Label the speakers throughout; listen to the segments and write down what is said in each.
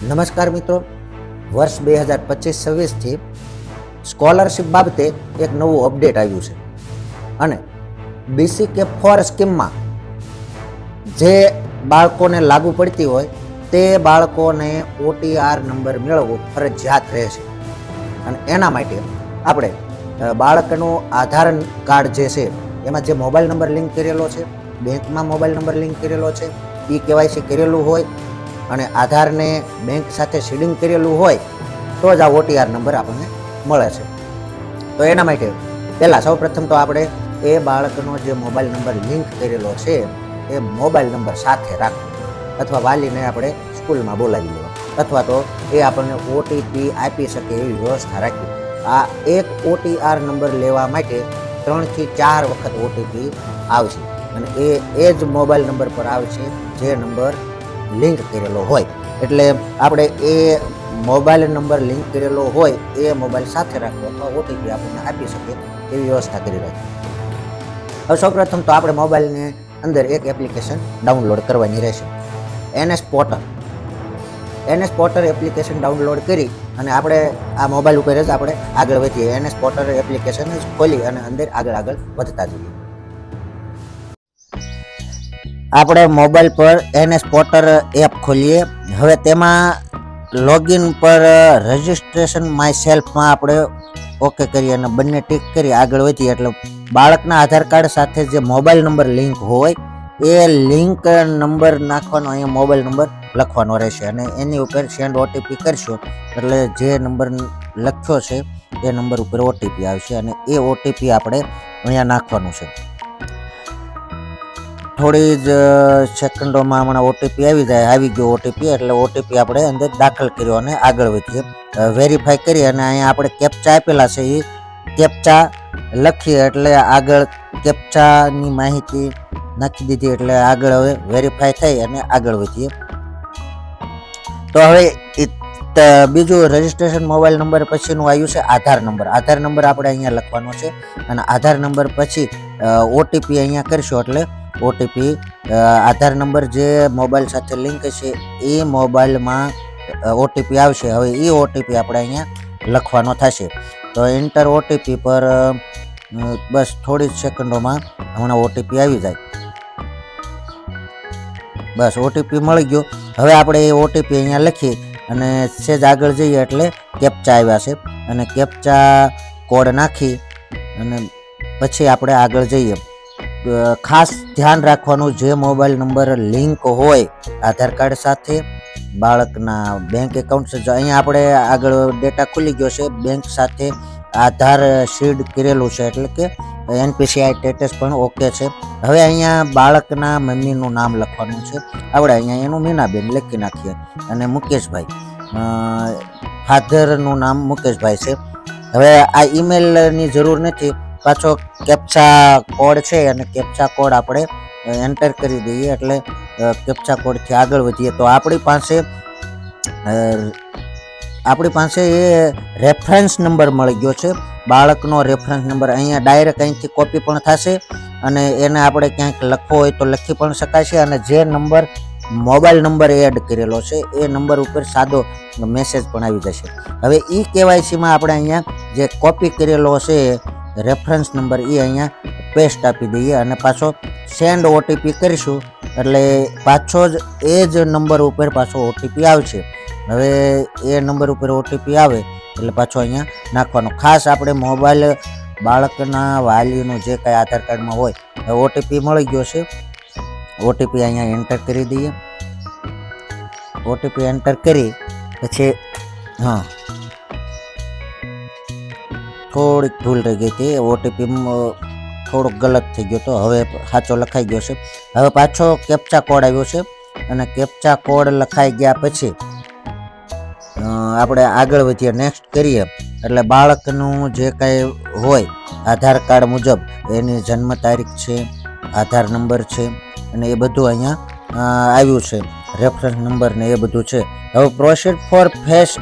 Speaker 1: નમસ્કાર મિત્રો. વર્ષ બે હજાર પચીસ છવ્વીસથી સ્કોલરશિપ બાબતે એક નવું અપડેટ આવ્યું છે. અને બીસી કે ફોર સ્કીમમાં જે બાળકોને લાગુ પડતી હોય તે બાળકોને ઓટીઆર નંબર મેળવવો ફરજિયાત રહેશે અને એના માટે આપણે બાળકનું આધાર કાર્ડ જે છે, એમાં જે મોબાઈલ નંબર લિંક કરેલો છે, બેંકમાં મોબાઈલ નંબર લિંક કરેલો છે, ઈ કેવાયસી કરેલું હોય અને આધારને બેંક સાથે સીડિંગ કરેલું હોય, તો જ આ ઓટીઆર નંબર આપણને મળે છે. તો એના માટે પહેલાં સૌપ્રથમ તો આપણે એ બાળકનો જે મોબાઈલ નંબર લિંક કરેલો છે, એ મોબાઈલ નંબર સાથે રાખવો. અથવા વાલીને આપણે સ્કૂલમાં બોલાવી લેવા. અથવા તો એ આપણને ઓટીપી આપી શકે એવી વ્યવસ્થા રાખવી. આ એક ઓટીઆર નંબર લેવા માટે ત્રણથી ચાર વખત ઓટીપી આવશે. અને એ એ જ મોબાઈલ નંબર પર આવશે જે નંબર લિંક કરેલો હોય. એટલે આપણે એ મોબાઈલ નંબર લિંક કરેલો હોય, એ મોબાઈલ સાથે રાખવો અથવા ઓટીપી આપણને આપી શકે એવી વ્યવસ્થા કરી રાખી. હવે સૌપ્રથમ તો આપણે મોબાઈલની અંદર એક એપ્લિકેશન ડાઉનલોડ કરવાની રહેશે. NS Porter NS Porter application download કરી અને આપણે આ મોબાઈલ ઉપર જ આપણે આગળ વધીએ. એનએસ પોર્ટર એપ્લિકેશન જ ખોલી અને અંદર આગળ આગળ વધતા જઈએ. આપણે મોબાઈલ પર એનએસ પોર્ટર એપ ખોલીએ. હવે તેમાં લોગિન પર રજિસ્ટ્રેશન માય સેલ્ફમાં આપણે ઓકે કરીએ અને બંને ટીક કરી આગળ વધીએ. એટલે બાળકના આધાર કાર્ડ સાથે જે મોબાઈલ નંબર લિંક હોય, એ લિંક નંબર નાખવાનો, અહીંયા મોબાઈલ નંબર લખવાનો રહેશે. અને એની ઉપર સેન્ડ ઓટીપી કરશો, એટલે જે નંબર લખ્યો છે, એ નંબર ઉપર ઓટીપી આવશે અને એ ઓટીપી આપણે અહીંયા નાખવાનું છે. થોડી જ સેકન્ડોમાં હમણાં ઓટીપી આવી જાય, આવી ગયો ઓટીપી એટલે ઓટીપી આપણે અંદર દાખલ કર્યો અને આગળ વધીએ. વેરીફાઈ કરી અને અહીંયા આપણે કેપ્ચા આપેલા છે એ કેપ્ચા લખીએ એટલે આગળ કેપ્ચાની માહિતી નાખી દીધી એટલે આગળ હવે વેરીફાઈ થઈ અને આગળ વધીએ. તો હવે બીજું રજિસ્ટ્રેશન મોબાઈલ નંબર પછીનું આવ્યું છે આધાર નંબર આધાર નંબર આપણે અહીંયા લખવાનો છે અને આધાર નંબર પછી ઓટીપી અહીંયા કરશો એટલે ઓટીપી આધાર નંબર જે મોબાઈલ સાથે લિંક છે, એ મોબાઈલમાં ઓટીપી આવશે. હવે એ ઓટીપી આપણે અહીંયા લખવાનો થશે. તો એન્ટર ઓટીપી પર બસ થોડી જ સેકન્ડોમાં હમણાં ઓટીપી આવી જાય. બસ ઓટીપી મળી ગયો. હવે આપણે એ ઓટીપી અહીંયા લખી અને સેજ આગળ જઈએ એટલે કેપ્ચા આવ્યા છે. અને કેપ્ચા કોડ નાખી અને પછી આપણે આગળ જઈએ. ખાસ ધ્યાન રાખવાનું જે મોબાઈલ નંબર લિંક હોય આધાર કાર્ડ સાથે, બાળકના બેંક એકાઉન્ટ અહીંયા આપણે આગળ ડેટા ખુલી ગયો છે બેંક સાથે આધાર શીડ કરેલું છે, એટલે કે એનપીસીઆઈ સ્ટેટસ પણ ઓકે છે. હવે અહીંયા બાળકના મમ્મીનું નામ લખવાનું છે. આપણે અહીંયા એનું મીનાબેન લખી નાખીએ. અને મુકેશભાઈ ફાધરનું નામ મુકેશભાઈ છે. હવે આ ઈમેલની જરૂર નથી. પાછો કેપ્ચા કોડ છે અને કેપ્ચા કોડ આપણે એન્ટર કરી દઈએ એટલે કેપ્ચા કોડથી આગળ વધીએ. તો આપણી પાસે આપણી પાસે એ રેફરન્સ નંબર મળી ગયો છે. બાળકનો રેફરન્સ નંબર અહીંયા ડાયરેક્ટ અહીંથી કોપી પણ થશે અને એને આપણે ક્યાંક લખવો હોય તો લખી પણ શકાશે અને જે નંબર મોબાઈલ નંબર એડ કરેલો છે, એ નંબર ઉપર સાદો મેસેજ પણ આવી જશે. હવે ઈ કેવાયસીમાં આપણે અહીંયા જે કોપી કરેલો છે રેફરન્સ નંબર એ અહીંયા પેસ્ટ આપી દઈએ અને પાછો સેન્ડ ઓટીપી કરીશું. એટલે પાછો જ એ જ નંબર ઉપર પાછો ઓટીપી આવશે. હવે એ નંબર ઉપર ઓટીપી આવે, એટલે પાછો અહીંયા નાખવાનો. ખાસ આપણે મોબાઈલ બાળકના વાલીનું જે કાંઈ આધાર કાર્ડમાં હોય, એ ઓટીપી મળી ગયો છે. ઓટીપી અહીંયા એન્ટર કરી દઈએ. ઓટીપી એન્ટર કરી, પછી, હા. થોડીક ભૂલ રહી ગઈ હતી. ઓટીપી થોડોક ગલત થઈ ગયો તો હવે સાચો લખાઈ ગયો છે. હવે પાછો કેપ્ચા કોડ આવ્યો છે. અને કેપ્ચા કોડ લખાઈ ગયા પછી આપણે આગળ વધીએ. નેક્સ્ટ કરીએ. એટલે બાળકનું જે કાંઈ હોય, આધાર કાર્ડ મુજબ, એની જન્મ તારીખ છે, આધાર નંબર છે, અને એ બધું અહીંયા આવ્યું છે. રેફરન્સ નંબર ને એ બધું છે. હવે પ્રોસેડ ફોર ફેસ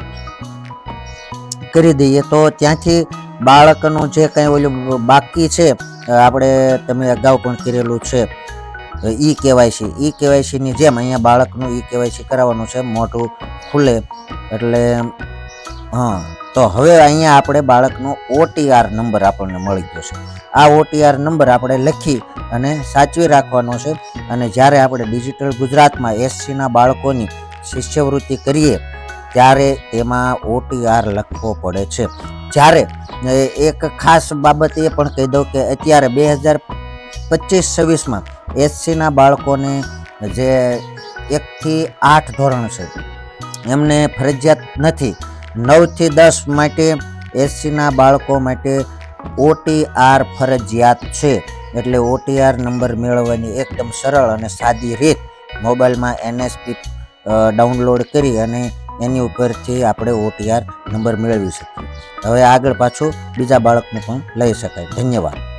Speaker 1: કરી દઈએ. તો ત્યાંથી બાળકનું જે કંઈ ઓલું બાકી છે આપણે તમે અગાઉ પણ કરેલું છે ઈ કેવાયસી. ઈ કેવાયસીની જેમ અહીંયા બાળકનું ઈ કેવાયસી કરાવવાનું છે, મોઢું ખુલે. એટલે, હા, તો હવે અહીંયા આપણે બાળકનો ઓટીઆર નંબર આપણને મળી ગયો છે. આ ઓટીઆર નંબર આપણે લખી અને સાચવી રાખવાનો છે. અને જ્યારે આપણે ડિજિટલ ગુજરાતમાં એસસીના બાળકોની શિષ્યવૃત્તિ કરીએ, ત્યારે તેમાં ઓટીઆર લખવો પડે છે. જ્યારે એક ખાસ બાબત એ પણ કહી દઉં કે અત્યારે બે હજાર પચીસ છવ્વીસમાં એસસીના બાળકોને જે એકથી આઠ ધોરણ છે, એમને ફરજિયાત નથી. નવથી દસ માટે એસસીના બાળકો માટે ઓટીઆર ફરજિયાત છે. એટલે ઓટીઆર નંબર મેળવવાની એકદમ સરળ અને સાદી રીત મોબાઈલમાં એનએસપી ડાઉનલોડ કરી અને એની ઉપરથી આપણે ઓટીઆર નંબર મેળવી શકીએ. હવે આગળ પાછું બીજા બાળકને પણ લઈ શકાય. ધન્યવાદ.